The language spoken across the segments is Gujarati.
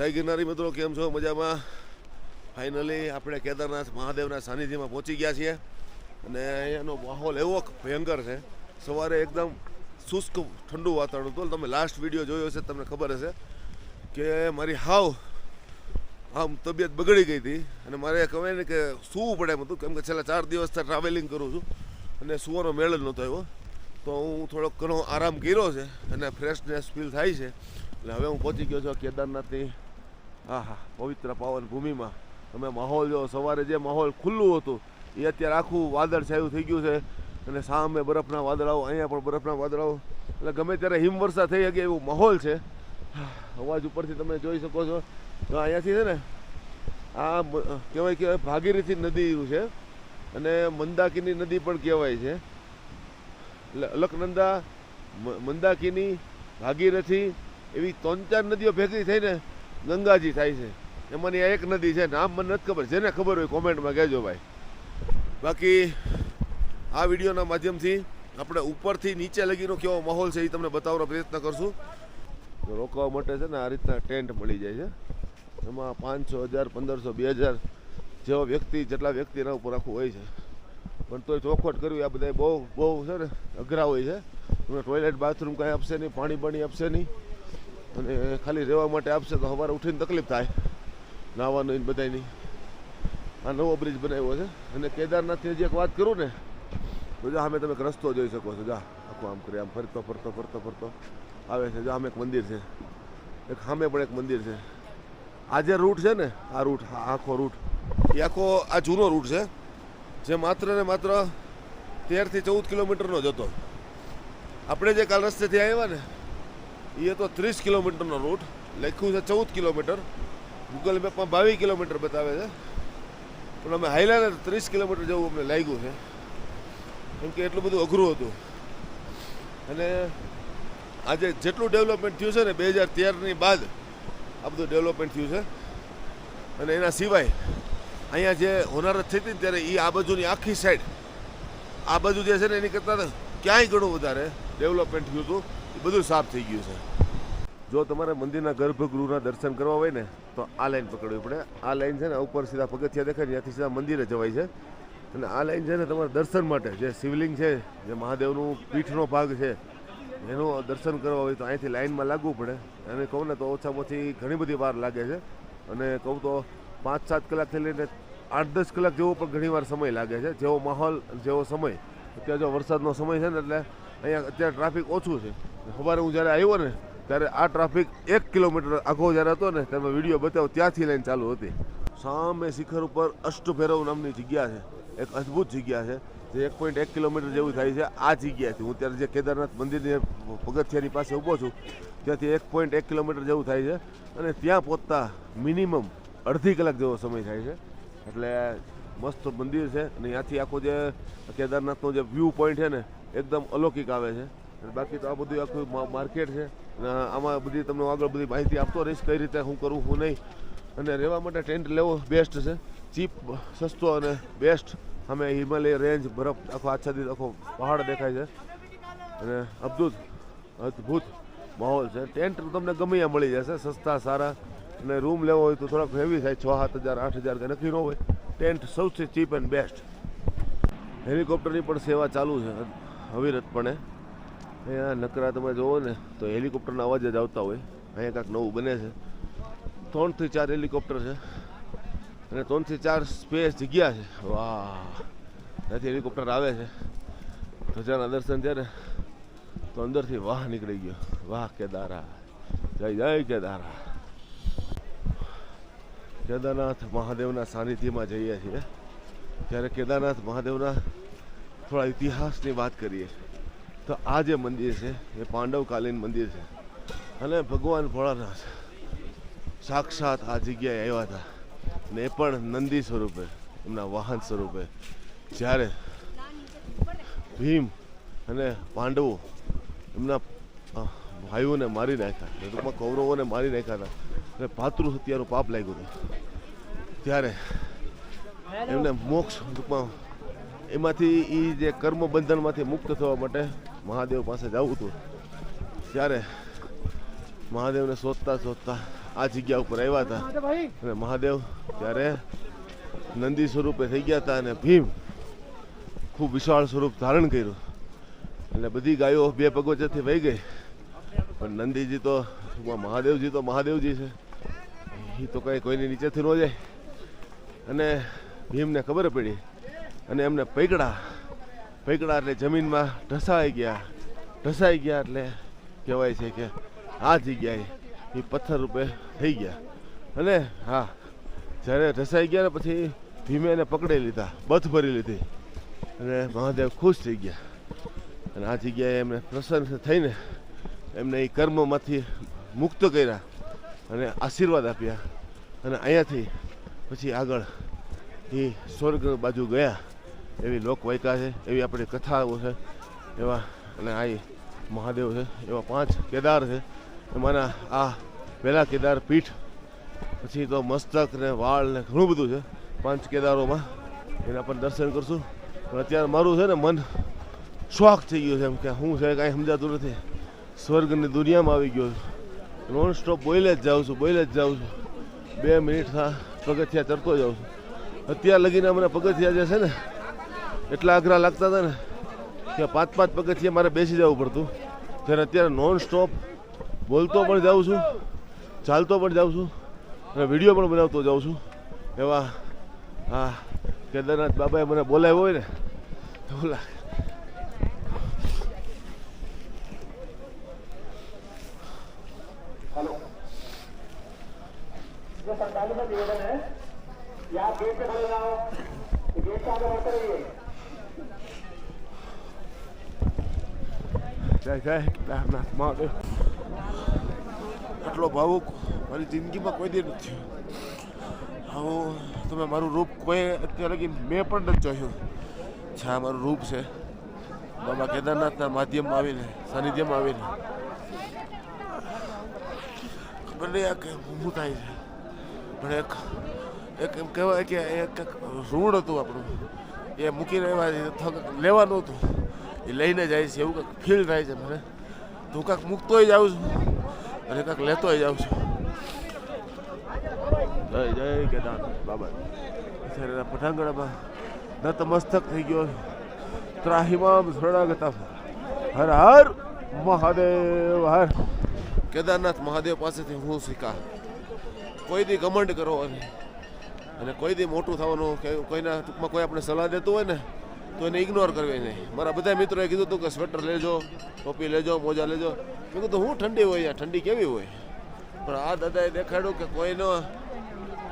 જય ગિરનારી મિત્રો, કેમ છો? મજામાં? ફાઇનલી આપણે કેદારનાથ મહાદેવના સાનિધ્યમાં પહોંચી ગયા છીએ. અને અહીંયાનો માહોલ એવો ભયંકર છે. સવારે એકદમ શુષ્ક ઠંડુ વાતાવરણ હતું. તમે લાસ્ટ વીડિયો જોયો હશે, તમને ખબર હશે કે મારી હાવ આમ તબિયત બગડી ગઈ હતી. અને મારે કહેવાય ને કે સૂવું પડે એમ હતું. કેમ કે છેલ્લા ચાર દિવસથી ટ્રાવેલિંગ કરું છું. અને સૂવાનો મેળ જ નહોતો આવ્યો. તો હું થોડોક ઘણો આરામ કર્યો છે અને ફ્રેશનેસ ફીલ થાય છે. એટલે હવે હું પહોંચી ગયો છું કેદારનાથની હા હા પવિત્ર પાવન ભૂમિમાં. તમે માહોલ જો, સવારે જે માહોલ ખુલ્લું હતું, એ અત્યારે આખું વાદળ છાયું થઈ ગયું છે. અને સામે બરફના વાદળાઓ, અહીંયા પણ બરફના વાદળાઓ. એટલે ગમે ત્યારે હિમવર્ષા થઈ શકે એવું માહોલ છે. અવાજ ઉપરથી તમે જોઈ શકો છો. તો અહીંયાથી છે ને, આ કહેવાય કે ભાગીરથી નદી છે. અને મંદાકિની નદી પણ કહેવાય છે. એટલે અલકનંદા મંદાકિની, ભાગીરથી એવી ત્રણ ચાર નદીઓ ભેગી થઈને ગંગાજી થાય છે. એમાંની એક નદી છે નામ મને નથી ખબર. જેને ખબર હોય કોમેન્ટમાં કહેજો ભાઈ. બાકી આ વિડીયોના માધ્યમથી આપણે ઉપરથી નીચે લગીનો કેવો માહોલ છે એ તમને બતાવવાનો પ્રયત્ન કરશું. રોકાવા માટે છે ને આ રીતના ટેન્ટ મળી જાય છે. એમાં પાંચસો હજાર, પંદરસો, બે હજાર જેવા વ્યક્તિ, જેટલા વ્યક્તિ એના ઉપર આખું હોય છે. પણ તોય ચોખવટ કરવી આ બધા બહુ બહુ છે ને અઘરા હોય છે. ટોયલેટ બાથરૂમ કાંઈ આપશે નહીં પાણી બાણી આપશે નહીં. અને ખાલી રહેવા માટે આપશે તો સવારે ઉઠીને તકલીફ થાય. નાહવાનું બધાની આ નવો બ્રિજ બનાવ્યો છે. અને કેદારનાથની જે એક વાત કરું ને, તો જા સામે તમે એક રસ્તો જોઈ શકો છો. જા, આખું આમ કરી, આમ ફરતો ફરતો ફરતો ફરતો. આવે છે. જા સામે એક મંદિર છે. એક સામે પણ એક મંદિર છે. આ જે રૂટ છે ને, આ રૂટ આખો રૂટ એ આખો, આ જૂનો રૂટ છે, જે માત્ર ને માત્ર તેરથી ચૌદ કિલોમીટરનો જ હતો. આપણે જે કાલ રસ્તેથી આવ્યા ને એ હતો ત્રીસ કિલોમીટરનો રૂટ લખ્યું છે ચૌદ કિલોમીટર. ગૂગલ મેપમાં બાવીસ કિલોમીટર બતાવે છે. પણ અમે હાઈલાને ત્રીસ કિલોમીટર જવું અમને લાગ્યું છે. કેમ કે એટલું બધું અઘરું હતું. અને આજે જેટલું ડેવલપમેન્ટ થયું છે ને, બે હજાર તેરની બાદ આ બધું ડેવલપમેન્ટ થયું છે. અને એના સિવાય અહીંયા જે હોનારત થઈ હતી ને ત્યારે એ આ બાજુની આખી સાઈડ આ બાજુ જે છે ને, એની કરતાં ક્યાંય ઘણું વધારે ડેવલપમેન્ટ થયું હતું. એ બધું સાફ થઈ ગયું છે. જો તમારે મંદિરના ગર્ભગૃહના દર્શન કરવા હોય ને, તો આ લાઈન પકડવી પડે. આ લાઈન છે ને ઉપર સીધા પગથિયા દેખાય ત્યાંથી સીધા મંદિરે જવાય છે. અને આ લાઈન છે ને, તમારે દર્શન માટે જે શિવલિંગ છે, જે મહાદેવનું પીઠનો ભાગ છે, એનું દર્શન કરવા હોય તો અહીંથી લાઈનમાં લાગવું પડે. અને કહું ને તો ઓછામાં ઓછી ઘણી બધી વાર લાગે છે. અને કહું તો પાંચ સાત કલાકથી લઈને આઠ દસ કલાક જેવો પણ ઘણીવાર સમય લાગે છે. જેવો માહોલ, જેવો સમય, અત્યારે જો વરસાદનો સમય છે ને, એટલે અહીંયા અત્યારે ટ્રાફિક ઓછું છે. સવારે હું જ્યારે આવ્યો ને, ત્યારે આ ટ્રાફિક એક કિલોમીટર આખો જ્યારે હતો ને તમે વીડિયો બતાવો ત્યાંથી લઈને ચાલુ હતી. સામે શિખર ઉપર અષ્ટભૈરવ નામની જગ્યા છે. એક અદ્ભુત જગ્યા છે, જે એક પોઈન્ટ એક કિલોમીટર જેવું થાય છે. આ જગ્યાથી હું ત્યારે જે કેદારનાથ મંદિરની પગથિયાની પાસે ઊભો છું, ત્યાંથી એક પોઈન્ટ એક કિલોમીટર જેવું થાય છે. અને ત્યાં પહોંચતા મિનિમમ અડધી કલાક જેવો સમય થાય છે. એટલે મસ્ત મંદિર છે અને ત્યાંથી આખો જે કેદારનાથનો જે વ્યૂ પોઈન્ટ છે ને, એકદમ અલૌકિક આવે છે. બાકી તો આ બધું આખું માર્કેટ છે. અને આમાં બધી તમને આગળ બધી માહિતી આપતો રહીશ કઈ રીતે હું કરું, હું નહીં. અને રહેવા માટે ટેન્ટ લેવો બેસ્ટ છે. ચીપ, સસ્તો અને બેસ્ટ અમે હિમાલય રેન્જ બરફ, આખો આચ્છાદિત આખો પહાડ દેખાય છે. અને અદ્ભુત અદ્ભુત માહોલ છે. ટેન્ટ તમને ગમે ત્યાં મળી જશે, સસ્તા, સારા. અને રૂમ લેવો હોય તો થોડાક હેવી થાય, છ, સાત હજાર, આઠ હજાર કે નક્કી ન હોય. ટેન્ટ સૌથી ચીપ એન્ડ બેસ્ટ હેલિકોપ્ટરની પણ સેવા ચાલુ છે, અવિરતપણે. અહીંયા નકરા તમે જુઓ ને, તો હેલિકોપ્ટરના અવાજ જ આવતા હોય. અહીંયા કાંઈક નવું બને છે. ત્રણથી ચાર હેલિકોપ્ટર છે. અને ત્રણથી ચાર સ્પેસ જગ્યા છે. વાહ. ત્યાંથી હેલિકોપ્ટર આવે છે. ધજાના દર્શન ને, તો અંદરથી વાહ નીકળી ગયો. વાહ, કેદારા. જય જય કેદારા. કેદારનાથ મહાદેવના સાનિધ્યમાં જઈએ છીએ. ત્યારે કેદારનાથ મહાદેવના થોડા ઇતિહાસની વાત કરીએ તો આ જે મંદિર છે, એ પાંડવકાલીન મંદિર છે. અને ભગવાન ભોળાનાથ સાક્ષાત આ જગ્યાએ આવ્યા હતા. ને પણ નંદી સ્વરૂપે, એમના વાહન સ્વરૂપે. જ્યારે ભીમ અને પાંડવો એમના ભાઈઓને મારી નાખ્યા, ટૂંકમાં કૌરવોને મારી નાખ્યા હતા. અને ભાતૃ હત્યાનું પાપ લાગ્યું હતું. ત્યારે એમને મોક્ષ ટૂંકમાં એમાંથી એ જે કર્મ બંધનમાંથી મુક્ત થવા માટે મહાદેવ પાસે જવું હતું ત્યારે મહાદેવને શોધતા શોધતા આ જગ્યા ઉપર આવ્યા હતા. અને મહાદેવ ત્યારે નંદી સ્વરૂપે થઈ ગયા હતા અને ભીમ ખૂબ વિશાળ સ્વરૂપ ધારણ કર્યું. એટલે બધી ગાયો બે પગોચેથી વહી ગઈ. પણ નંદીજી તો મહાદેવજી તો મહાદેવજી છે. એ તો કંઈ કોઈની નીચેથી ન જાય. અને ભીમને ખબર પડી. અને એમને પૈકડા પૈકડા એટલે જમીનમાં ઢસાઈ ગયા. ઢસાઈ ગયા એટલે કહેવાય છે કે આ જગ્યાએ એ પથ્થર રૂપે થઈ ગયા. અને હા, જ્યારે ઢસાઈ ગયા ને પછી ભીમે એને પકડી લીધા બથ ભરી લીધી. અને મહાદેવ ખુશ થઈ ગયા. અને આ જગ્યાએ એમને પ્રસન્ન થઈને એમને એ કર્મમાંથી મુક્ત કર્યા અને આશીર્વાદ આપ્યા. અને અહીંયાથી પછી આગળ એ સ્વર્ગ બાજુ ગયા. એવી લોકવાયકા છે, એવી આપણી કથાઓ છે, એવા અને આ મહાદેવ છે, એવા પાંચ કેદાર છે. એમાંના આ પહેલા કેદાર પીઠ, પછી તો મસ્તક ને વાળ ને ઘણું બધું છે. પાંચ કેદારોમાં એના આપણે દર્શન કરશું. પણ અત્યારે મારું છે ને મન શોખ થઈ ગયું છે એમ કે હું છે કાંઈ સમજાતું નથી. સ્વર્ગની દુનિયામાં આવી ગયો છું. નોન સ્ટોપ બોલે જ જાઉં છું બોલે જ જાઉં છું. બે મિનિટ પગથિયા ચડતો જાઉં છું. અત્યાર લગીને મને પગથિયા જે છે ને એટલા અઘરા લાગતા હતા ને કે પાંચ પાંચ પગથિયે મારે બેસી જવું પડતું. જ્યારે અત્યારે નોન સ્ટોપ બોલતો પણ જાઉં છું, ચાલતો પણ જાઉં છું અને વીડિયો પણ બનાવતો જાઉં છું. એવા, હા, કેદારનાથ બાબાએ મને બોલાવ્યો હોય ને એવું લાગે જય જય કેદારનાથ મહાદેવ આટલો ભાવુક મારી જિંદગીમાં કોઈ દી નથી આવું, તમે મારું રૂપ કોઈ અત્યારે લગી મેં પણ નથી જોયું. છે આ મારું રૂપ છે, બાબા કેદારનાથના માધ્યમમાં આવીને, સાનિધ્યમાં આવીને. ખબર નહીં આ કે હું થાય છે. પણ એક એક એમ કહેવાય કે એક ઋણ હતું આપણું. એ મૂકીને એવા લેવાનું હતું. એ લઈને જાય છે એવું કંઈક ફીલ થાય છે મને. તો હું કાંઈક મૂકતોય જાઉં છું અને કાંઈક લેતોય જાઉં છું. જય જય કેદારનાથ બાબા. અત્યારે પઠાંગણમાં નતમસ્તક થઈ ગયો ત્રાહિમામ શરણાગતા હર હર મહાદેવ હર. કેદારનાથ મહાદેવ પાસેથી હું શીખા. કોઈ દી ઘમંડ કરો અને અને કોઈ દી મોટું થવાનું કે કોઈના ટૂંકમાં કોઈ આપણે સલાહ દેતું હોય ને તો એને ઇગ્નોર કરવી નહીં. મારા બધા મિત્રોએ કીધું હતું કે સ્વેટર લેજો, ટોપી લેજો, મોજા લેજો. મેં કીધું હું ઠંડી હોય યાર? ઠંડી કેવી હોય? પણ આ દાદાએ દેખાડ્યું કે કોઈનો,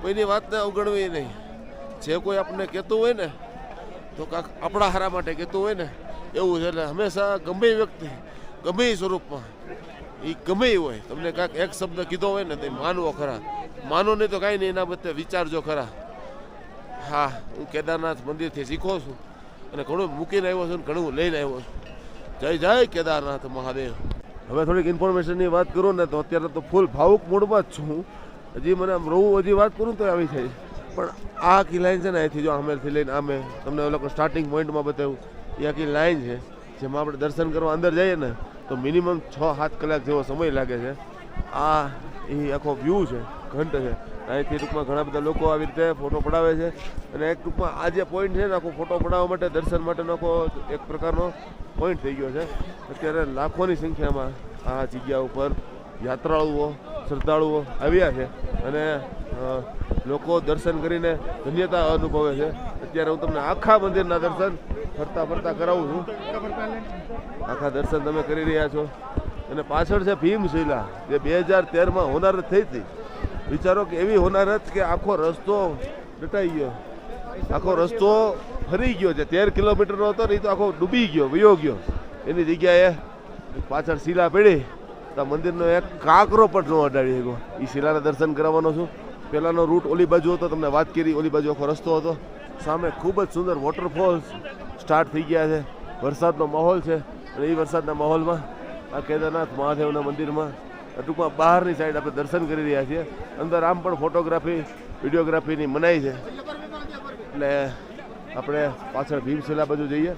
કોઈની વાતને અવગણવી નહીં. જે કોઈ આપણને કહેતું હોય ને, તો કાંક આપણા હારા માટે કહેતું હોય ને, એવું છે એટલે હંમેશા ગમે વ્યક્તિ, ગમે સ્વરૂપમાં એ ગમે હોય. તમને કાંઈક એક શબ્દ કીધો હોય ને, તો માનવો ખરા. માનો નહીં તો કાંઈ નહીં, એના બદલે વિચારજો ખરા. હા, હું કેદારનાથ મંદિરથી શીખો છું. અને ઘણું મૂકીને આવ્યો છું ઘણું લઈને આવ્યો છું. જય જય કેદારનાથ મહાદેવ. હવે થોડીક ઇન્ફોર્મેશનની વાત કરું ને તો અત્યારે તો ફૂલ ભાવુક મૂડમાં જ છું. હજી મને આમ રહું હજી વાત કરું તો આવી જાય. પણ આ આખી લાઈન છે ને અહીંથી જો આમેરથી લઈને આમે, તમને એ લોકો સ્ટાર્ટિંગ પોઈન્ટમાં બતાવ્યું એ આખી લાઈન છે, જેમાં આપણે દર્શન કરવા અંદર જઈએ ને, તો મિનિમમ છ સાત કલાક જેવો સમય લાગે છે. આ એ આખો વ્યૂ છે, ઘંટ છે. અહીંથી ટૂંકમાં ઘણા બધા લોકો આવી રીતે ફોટો પડાવે છે. અને એક ટૂંકમાં આ જે પોઈન્ટ છે ને, આખો ફોટો પડાવવા માટે દર્શન માટેનો આખો એક પ્રકારનો પોઈન્ટ થઈ ગયો છે. અત્યારે લાખોની સંખ્યામાં આ જગ્યા ઉપર યાત્રાળુઓ, શ્રદ્ધાળુઓ આવ્યા છે. અને લોકો દર્શન કરીને ધન્યતા અનુભવે છે. અત્યારે હું તમને આખા મંદિરના દર્શન ફરતા ફરતા કરાવું છું. આખા દર્શન તમે કરી રહ્યા છો. અને પાછળ છે ભીમશિલા, જે બે હજાર તેરમાં હોનાર થઈ હતી. વિચારો કે એવી હોનારત કે આખો રસ્તો ડટાઈ ગયો. આખો રસ્તો ફરી ગયો છે. તેર કિલોમીટરનો હતો ને એ તો આખો ડૂબી ગયો, વયો ગયો. એની જગ્યાએ પાછળ શિલા પડી. તો મંદિરનો એક કાંકરો પણ ન અડાડી શક્યો. એ શિલાના દર્શન કરાવવાનો છું. પહેલાંનો રૂટ ઓલી બાજુ હતો, તમને વાત કરી, ઓલી બાજુ આખો રસ્તો હતો. સામે ખૂબ જ સુંદર વોટરફોલ્સ સ્ટાર્ટ થઈ ગયા છે. વરસાદનો માહોલ છે. અને એ વરસાદના માહોલમાં આ કેદારનાથ મહાદેવના મંદિરમાં ટૂંકમાં બહારની સાઈડ આપણે દર્શન કરી રહ્યા છીએ. અંદર આમ પણ ફોટોગ્રાફી વિડીયોગ્રાફીની મનાઈ છે. એટલે આપણે પાછળ ભીમશીલા બાજુ જઈએ.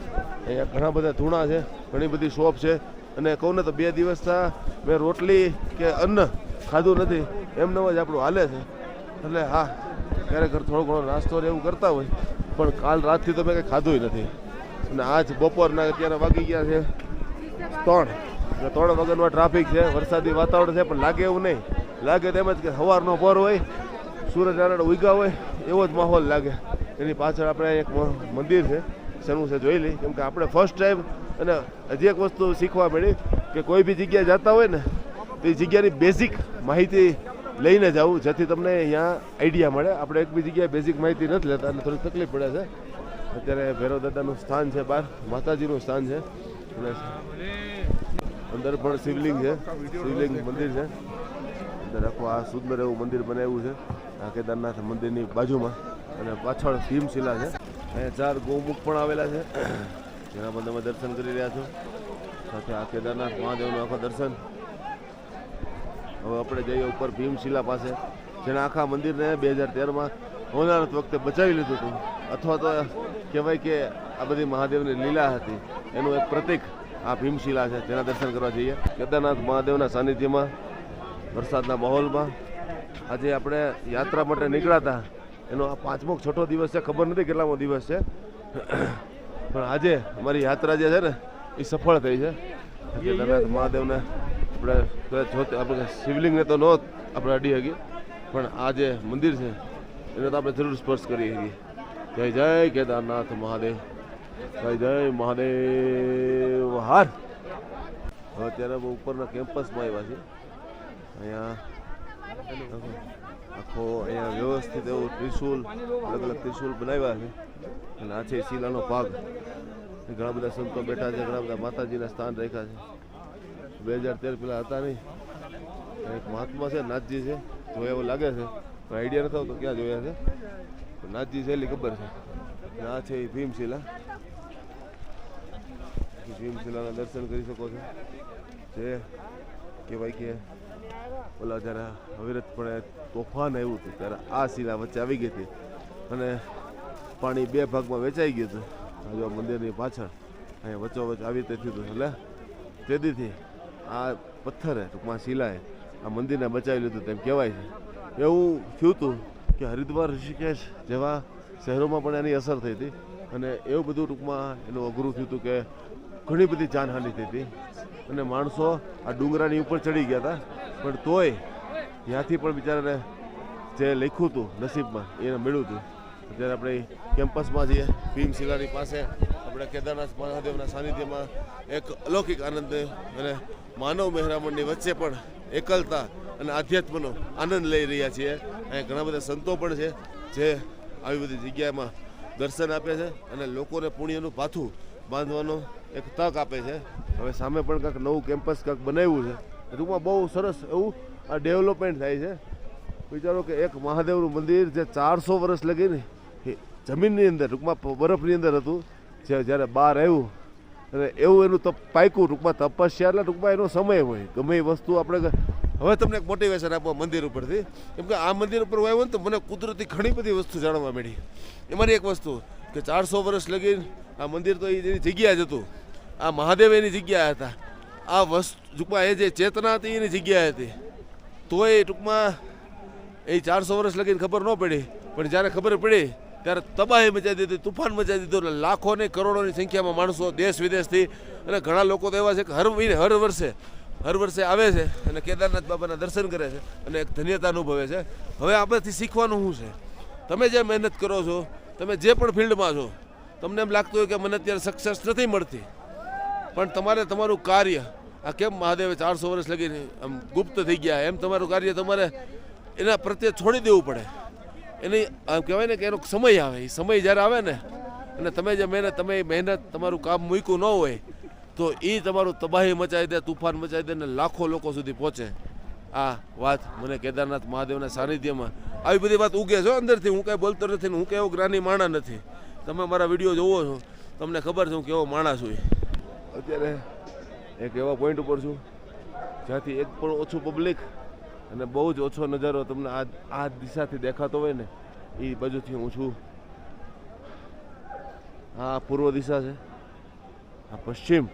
અહીંયા ઘણા બધા ધૂણા છે, ઘણી બધી શોપ છે. અને કહું ને તો બે દિવસ થા મેં રોટલી કે અન્ન ખાધું નથી. એમનો જ આપણું હાલે છે. એટલે હા, ક્યારેક થોડો ઘણો નાસ્તો ને એવું કરતા હોય, પણ કાલ રાતથી તો મેં કંઈ ખાધું નથી. અને આજ બપોરના અત્યારે વાગી ગયા છે ત્રણ. એટલે ત્રણ વગરનો ટ્રાફિક છે, વરસાદી વાતાવરણ છે, પણ લાગે એવું નહીં. લાગે તેમજ કે સવારનો પોર હોય સૂરજનારાયણ ઉગ્યા હોય, એવો જ માહોલ લાગે. એની પાછળ આપણે એક મંદિર છે શેનું છે, જોઈ લઈ કેમ કે આપણે ફર્સ્ટ ટાઈમ અને હજી એક વસ્તુ શીખવા મળી કે કોઈ બી જગ્યાએ જતા હોય ને, તો એ જગ્યાની બેઝિક માહિતી લઈને જવું જેથી તમને અહીંયા આઈડિયા મળે. આપણે એક બી જગ્યાએ બેઝિક માહિતી નથી લેતા અને થોડી તકલીફ પડે છે. અત્યારે ભૈરવ દાદાનું સ્થાન છે બહાર, માતાજીનું સ્થાન છે. અંદર પણ શિવલિંગ છે. શિવલિંગ મંદિર છે. અંદર આખું આ સુંદર એવું મંદિર બનાવ્યું છે. આ કેદારનાથ મંદિરની બાજુમાં. અને પાછળ ભીમશિલા છે. અહીંયા ચાર ગૌમુખ પણ આવેલા છે. જેના પણ તમે દર્શન કરી રહ્યા છો. સાથે આ કેદારનાથ મહાદેવનું આખું દર્શન. હવે આપણે જઈએ ઉપર ભીમશિલા પાસે. જેણે આખા મંદિરને બે હજાર તેરમાં હોનારત વખતે બચાવી લીધું હતું. અથવા તો કહેવાય કે આ બધી મહાદેવની લીલા હતી. એનું એક પ્રતીક આ ભીમશિલા છે તેના દર્શન કરવા જઈએ. કેદારનાથ મહાદેવના સાનિધ્યમાં, વરસાદના માહોલમાં આજે આપણે યાત્રા માટે નીકળ્યા હતા એનો આ પાંચમો છઠ્ઠો દિવસ છે, ખબર નથી કેટલામો દિવસ છે. પણ આજે અમારી યાત્રા જે છે ને, એ સફળ થઈ છે. કેદારનાથ મહાદેવને આપણે જોતે આપણે શિવલિંગને તો ન આપણે અડી શકીએ પણ આ જે મંદિર છે, એને તો આપણે જરૂર સ્પર્શ કરી શકીએ જય જય કેદારનાથ મહાદેવ. જય જય મહાદેવ, હાર. હવે અત્યારે ઉપરના કેમ્પસમાં આવ્યા છે અહીંયા આખો અહીંયા વ્યવસ્થિત એવું ત્રિશુલ અલગ અલગ ત્રિશુલ બનાવ્યા છે. અને આ છે શિલાનો ભાગ. ઘણા બધા સંતો બેઠા છે, ઘણા બધા માતાજીના સ્થાન રાખ્યા છે. બે હજાર તેર પેલા હતા નહીં. એક મહાત્મા છે, નાથજી છે. જોયા એવું લાગે છે. આઈડિયા નથી આવતો ક્યાં જોયા છે. નાથજી છે એટલી ખબર છે. આ છે એ ભીમશિલા. એ ભીમશિલાના દર્શન કરી શકો છો. જે કહેવાય કે ઓલા જ્યારે અવિરતપણે તોફાન આવ્યું હતું, ત્યારે આ શિલા વચ્ચે આવી ગઈ હતી. અને પાણી બે ભાગમાં વેચાઈ ગયું હતું. આજે મંદિરની પાછળ અહીંયા વચ્ચોવચ્ચ આવી રીતે થયું હતું. એટલે તેદીથી આ પથ્થરે, ટૂંકમાં શિલાએ આ મંદિરને બચાવી લીધું તેમ કહેવાય છે. એવું થયું હતું કે હરિદ્વાર, ઋષિકેશ જેવા શહેરોમાં પણ એની અસર થઈ હતી. અને એવું બધું ટૂંકમાં એનું અઘરું થયું હતું કે ઘણી બધી જાનહાનિ થઈ હતી અને માણસો આ ડુંગરાની ઉપર ચડી ગયા હતા પણ તોય ત્યાંથી પણ બિચારાને જે લખ્યું હતું નસીબમાં, એને મળ્યું હતું. અત્યારે આપણે કેમ્પસમાં જઈએ ભીમ શિલાની પાસે આપણે કેદારનાથ મહાદેવના સાનિધ્યમાં એક અલૌકિક આનંદ અને માનવ મહેરામણની વચ્ચે પણ એકલતા અને આધ્યાત્મનો આનંદ લઈ રહ્યા છીએ. અહીંયા ઘણા બધા સંતો પણ છે, જે આવી બધી જગ્યામાં દર્શન આપે છે અને લોકોને પુણ્યનું પાથું બાંધવાનો એક તક આપે છે. હવે સામે પણ કાંઈક નવું કેમ્પસ કંઈક બનાવ્યું છે. ટૂંકમાં બહુ સરસ એવું આ ડેવલપમેન્ટ થાય છે. વિચારો કે એક મહાદેવનું મંદિર જે ચારસો વર્ષ લગીને જમીનની અંદર, ટૂંકમાં બરફની અંદર હતું, જે જ્યારે બહાર આવ્યું, અને એવું એનું તપ પાક્યું, ટૂંકમાં તપસ્યા, એટલે ટૂંકમાં એનો સમય હોય. ગમે એ વસ્તુ આપણે હવે તમને એક મોટિવેશન આપવા મંદિર ઉપરથી. કેમ કે આ મંદિર ઉપર આવ્યો ને તો મને કુદરતી ઘણી બધી વસ્તુ જાણવા મળી. એમાંની એક વસ્તુ કે ચારસો વર્ષ લગીને આ મંદિર તો એની જગ્યા જ હતું. આ મહાદેવ એની જગ્યા હતા. આ વસ્તુ ટૂંકમાં એ જે ચેતના હતી એની જગ્યા હતી. તોય ટૂંકમાં એ ચારસો વર્ષ લગીને ખબર ન પડી. પણ જ્યારે ખબર પડી, ત્યારે તબાહી મચાવી દીધી, તુફાન મચાવી દીધું એટલે લાખો ને કરોડોની સંખ્યામાં માણસો દેશ વિદેશથી અને ઘણા લોકો તો એવા છે કે હર મહિને, હર વર્ષે હર વર્ષે આવે છે અને કેદારનાથ બાબાના દર્શન કરે છે અને એક ધન્યતા અનુભવે છે. હવે આપણેથી શીખવાનું શું છે? તમે જે મહેનત કરો છો, તમે જે પણ ફિલ્ડમાં છો, તમને એમ લાગતું હોય કે મને અત્યારે સક્સેસ નથી મળતી. પણ તમારે તમારું કાર્ય, આ કેમ મહાદેવે ચારસો વર્ષ લગીને આમ ગુપ્ત થઈ ગયા? એમ તમારું કાર્ય તમારે એના પ્રત્યે છોડી દેવું પડે. એની આમ કહેવાય ને કે એનો સમય આવે. એ સમય જ્યારે આવે ને, અને તમે જે મહેનત, તમે એ મહેનત, તમારું કામ મૂક્યું ન હોય, તો એ તમારું તબાહી મચાવી દે, તુફાન મચાવી દે અને લાખો લોકો સુધી પહોંચે. આ વાત મને કેદારનાથ મહાદેવના સાનિધ્યમાં આવી બધી વાત ઉગે છો અંદરથી. હું કાંઈ બોલતો નથી હું કેવો જ્ઞાની માણા નથી. તમે મારા વીડિયો જોવો છો, તમને ખબર છે હું કેવો માણસ છું અત્યારે એક એવા પોઈન્ટ ઉપર છું, જ્યાંથી એક પણ ઓછું પબ્લિક અને બહુ જ ઓછો નજારો તમને આ આ દિશાથી દેખાતો હોય ને, એ બાજુથી હું છું. આ પૂર્વ દિશા છે, આ પશ્ચિમ,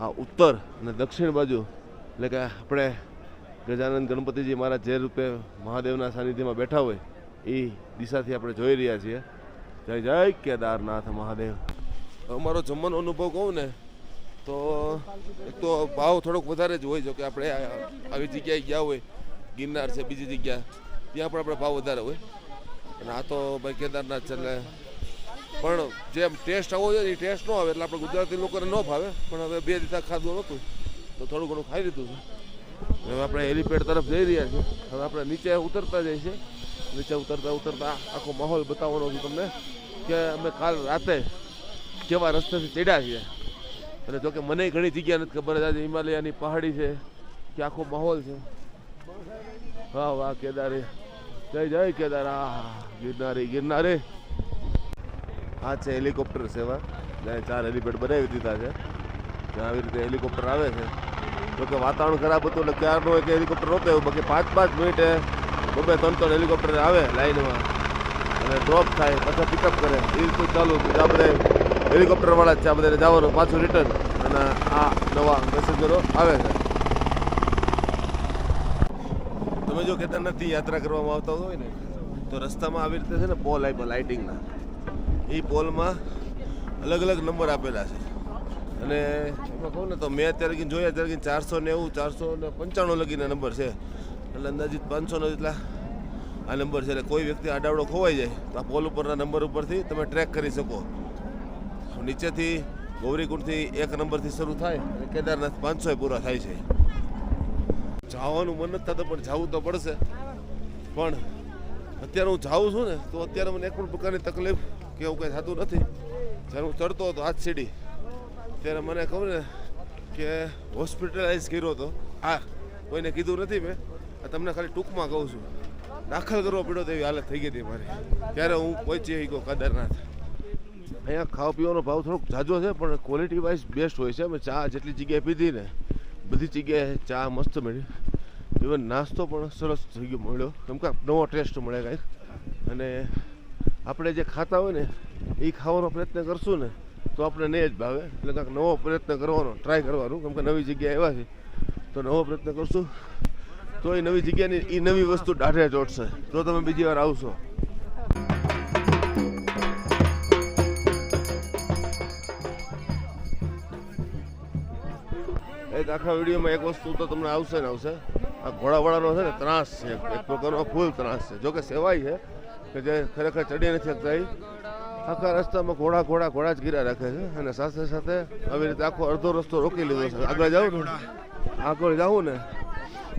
આ ઉત્તર અને દક્ષિણ બાજુ. એટલે કે આપણે ગજાનંદ ગણપતિજી મારા જે રૂપે મહાદેવના સાનિધ્યમાં બેઠા હોય, એ દિશાથી આપણે જોઈ રહ્યા છીએ. જય જય કેદારનાથ મહાદેવ. અમારો જમવાનો અનુભવ કહું ને તો એક તો ભાવ થોડોક વધારે જ હોય જો કે આપણે આવી જગ્યાએ ગયા હોય, ગિરનાર છે બીજી જગ્યા, ત્યાં પણ આપણે ભાવ વધારે હોય. અને આ તો ભાઈ કેદારનાથ છે એટલે પણ જેમ ટેસ્ટ આવવો જોઈએ એ ટેસ્ટ ન આવે એટલે આપણે ગુજરાતી લોકોને ન ભાવે, પણ હવે બે દીધા ખાધું નહોતું. તો થોડું ઘણું ખાઈ લીધું છે. હવે આપણે હેલિપેડ તરફ જઈ રહ્યા છીએ. હવે આપણે નીચે ઉતરતા જઈએ છીએ. નીચે ઉતરતા ઉતરતા આખો માહોલ બતાવવાનો છું તમને કે અમે કાલ રાતે કેવા રસ્તેથી ચડ્યા છીએ. અને જોકે મને ઘણી જગ્યા નથી ખબર, આજે હિમાલયાની પહાડી છે, કે આખો માહોલ છે. વાહ વાહ, કેદારે. જય જય કેદાર. આ ગિરનારી, ગિરનારે. આ છે હેલિકોપ્ટર સેવા. જ્યાં ચાર હેલિપેડ બનાવી દીધા છે. ત્યાં આવી રીતે હેલિકોપ્ટર આવે છે. જોકે વાતાવરણ ખરાબ હતું એટલે ક્યારનું એક હેલિકોપ્ટર નહોતો એવું બાકી પાંચ પાંચ મિનિટે બબે ત્રણ ત્રણ હેલિકોપ્ટર આવે લાઈનમાં. અને ડ્રોપ થાય, પછી પિકઅપ કરે. એ રીતનું ચાલુ. હતું આ બધા હેલિકોપ્ટરવાળા જ છે. આ જવાનું, પાછું રિટર્ન અને આ નવા પેસેન્જરો આવે છે. તમે જો કેદારનાથથી યાત્રા કરવામાં આવતા હોય ને, તો રસ્તામાં આવી રીતે છે ને પોલ આપ્યા લાઇટિંગના એ પોલમાં અલગ અલગ નંબર આપેલા છે. અને એમાં કહું ને તો મેં અત્યારે લગીને જોયા અત્યારે લગીને ચારસો નેવું ચારસો ને પંચાણું લગીને નંબર છે. એટલે અંદાજિત પાંચસોનો જેટલા આ નંબર છે. એટલે કોઈ વ્યક્તિ આડાવડો ખોવાઈ જાય, તો આ પોલ ઉપરના નંબર ઉપરથી તમે ટ્રેક કરી શકો. નીચેથી ગૌરીકુંડથી એક નંબરથી શરૂ થાય અને કેદારનાથ પાંચસો પૂરા થાય છે. જવાનું મન નથી થતું, પણ જવું તો પડશે. પણ અત્યારે હું જાઉં છું ને, તો અત્યારે મને એક પણ પ્રકારની તકલીફ કે એવું કંઈ થતું નથી. જ્યારે હું ચડતો હતો આજ સીડી, ત્યારે મને ખબર ને કે હોસ્પિટલાઇઝ કર્યો હતો. હા, કોઈને કીધું નથી મેં. આ તમને ખાલી ટૂંકમાં કહું છું. દાખલ કરવો પડ્યો તો એવી હાલત થઈ ગઈ હતી મારી. ત્યારે હું પહોંચી ગયો કેદારનાથ. અહીંયા ખાવા પીવાનો ભાવ થોડોક જાજો છે, પણ ક્વોલિટી વાઇઝ બેસ્ટ હોય છે. અમે ચા જેટલી જગ્યાએ પીધી ને, બધી જગ્યાએ ચા મસ્ત મળી. ઇવન નાસ્તો પણ સરસ થઈ મળ્યો. કેમ કે નવો ટેસ્ટ મળે કાંઈક. અને આપણે જે ખાતા હોય ને, એ ખાવાનો પ્રયત્ન કરશું ને, તો આપણે નહીં જ ભાવે. એટલે કાંઈક નવો પ્રયત્ન કરવાનો ટ્રાય કરવાનું. કેમ કે નવી જગ્યાએ આવ્યા છે તો નવો પ્રયત્ન કરશું. તો એ નવી જગ્યાની, એ નવી વસ્તુ દાઢે ચોટશે તો તમે બીજી વાર આવશો. એક આખા વિડીયોમાં એક વસ્તુ તો તમને આવશે ને આવશે. આ ઘોડાવાળાનો છે ને ત્રાસ છે. એક પ્રકારનો ફૂલ ત્રાસ છે. જોકે સેવાય છે, કે જે ખરેખર ચડી નથી શકતા આખા રસ્તામાં ઘોડા ઘોડા ઘોડા જ ગીરા રાખે છે. અને સાથે સાથે આવી રીતે આખો અડધો રસ્તો રોકી લીધો છે. આગળ જાઉં ને. આગળ જાઉં ને.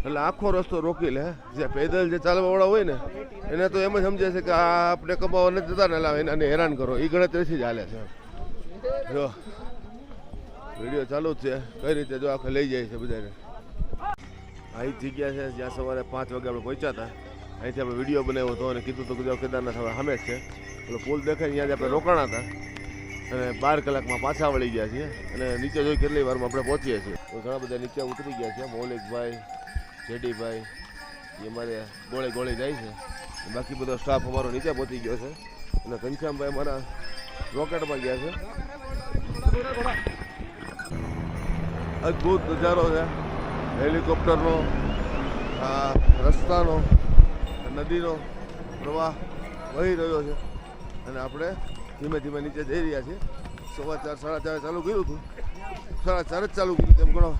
એટલે આખો રસ્તો રોકી લે. જે પેદલ જે ચાલવાવાળા હોય ને, એને તો એમ જ સમજે છે કે આ આપણે કમાવા નથી જતા ને એટલે એને હેરાન કરો. એ ગણતરીથી જ હાલે છે. જો. વીડિયો ચાલુ જ છે. કઈ રીતે જો આખે લઈ જાય છે બધાને. જ જગ્યા છે, જ્યાં સવારે પાંચ વાગે આપણે પહોંચ્યા હતા. અહીંથી આપણે વીડિયો બનાવ્યો હતો અને કીધું હતું કે કેદારનાથ હવે સામે જ છે. એટલે પુલ દેખાય ત્યાં જ આપણે રોકાણા હતા. અને બાર કલાકમાં પાછા વળી ગયા છીએ. અને નીચે જોઈ કેટલી વારમાં આપણે પહોંચીએ છીએ. તો ઘણા બધા નીચે ઉતરી ગયા છે. મૌલિકભાઈ જેડીભાઈ, એ અમારે ગોળે ગોળે જાય છે. બાકી બધો સ્ટાફ અમારો નીચે પહોંચી ગયો છે. અને ઘનશ્યામભાઈ અમારા રોકેટમાં ગયા છે. અદ્ભુત નજારો છે. હેલિકોપ્ટરનો, આ રસ્તાનો, નદીનો પ્રવાહ વહી રહ્યો છે. અને આપણે ધીમે ધીમે નીચે જઈ રહ્યા છીએ. સવા ચાર, સાડા ચારે ચાલુ કર્યું હતું. સાડા ચાર જ ચાલુ કર્યું તેમ ગણો.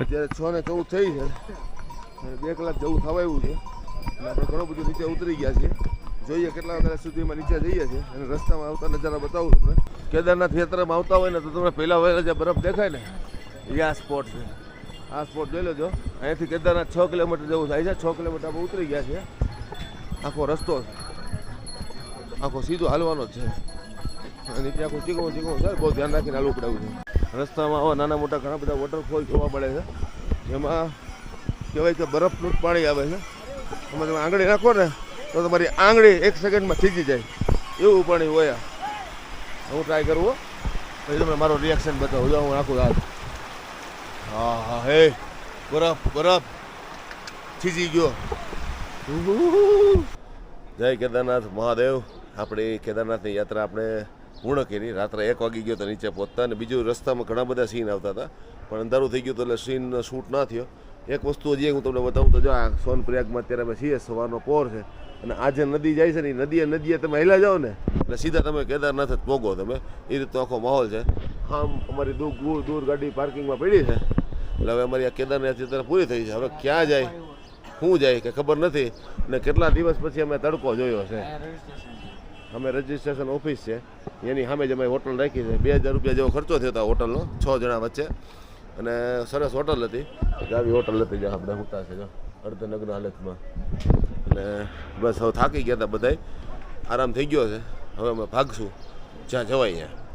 અત્યારે છ ને ચૌદ થઈ છે. અને બે કલાક જવું થવા આવ્યું છે. અને આપણે ઘણું બધું નીચે ઉતરી ગયા છીએ. જોઈએ કેટલા કલાક સુધીમાં નીચે જઈએ છીએ. અને રસ્તામાં આવતા નજારા બતાવું તમને. કેદારનાથ યાત્રામાં આવતા હોય ને તો તમને પહેલાં વહેલા જે બરફ દેખાય ને આ સ્પોટ છે. આ સ્પોટ જોઈ લેજો. અહીંયાથી કેદારનાથ છ કિલોમીટર જેવું થાય છે. છ કિલોમીટર આપણે ઉતરી ગયા છે આખો રસ્તો આખો સીધો હાલવાનો જ છે. નીચે આખું ચીકણું ચીકણું છે. બહુ ધ્યાન રાખીને હાલવું પડે છે. રસ્તામાં આવા નાના મોટા ઘણા બધા વોટરફોલ જોવા મળે છે. જેમાં કહેવાય કે બરફનું પાણી આવે છે. એમાં તમે આંગળી નાખો ને, તો તમારી આંગળી એક સેકન્ડમાં થીજી જાય. એવું પાણી હોય હું ટ્રાય કરું પછી તમે મારો રિએક્શન બતાવો. જો હું નાખું હાથ હા હા, હે, બરફ બરફ. થીજી ગયો. જય કેદારનાથ મહાદેવ. આપણે કેદારનાથની યાત્રા આપણે પૂર્ણ કરી. રાત્રે એક વાગી ગયો તો નીચે પહોંચતા અને બીજું રસ્તામાં ઘણા બધા સીન આવતા હતા. પણ અંધારું થઈ ગયું તો એટલે સીન શૂટ ના થયો. એક વસ્તુ હજી હું તમને બતાવું તો જો આ સોનપ્રયાગમાં અત્યારે અમે છીએ, સવારનો પોર છે. અને આ જે નદી જાય છે ને, એ નદીએ નદીએ તમે હેલા જાઓ ને, એટલે સીધા તમે કેદારનાથ જ પોગો તમે. એ રીતનો આખો માહોલ છે. આમ અમારી દૂર દૂર ગાડી પાર્કિંગમાં પડી છે. એટલે હવે અમારી આ કેદારનાથ યાત્રા પૂરી થઈ છે. હવે ક્યાં જાય? શું જાય કે ખબર નથી. ને કેટલા દિવસ પછી અમે તડકો જોયો છે. અમે રજિસ્ટ્રેશન ઓફિસ છે. એની સામે જ અમે હોટલ રાખી છે. બે હજાર રૂપિયા જેવો ખર્ચો થયો હતો હોટલનો, છ જણા વચ્ચે. અને સરસ હોટલ હતી. આવી હોટલ હતી જ્યાં આપણે ઉતા છે અર્ધનગ્ન હાલતમાં. અને બસ હવે થાકી ગયા હતા બધાય. આરામ થઈ ગયો છે. હવે અમે ભાગશું. જ્યાં જવાય ત્યાં.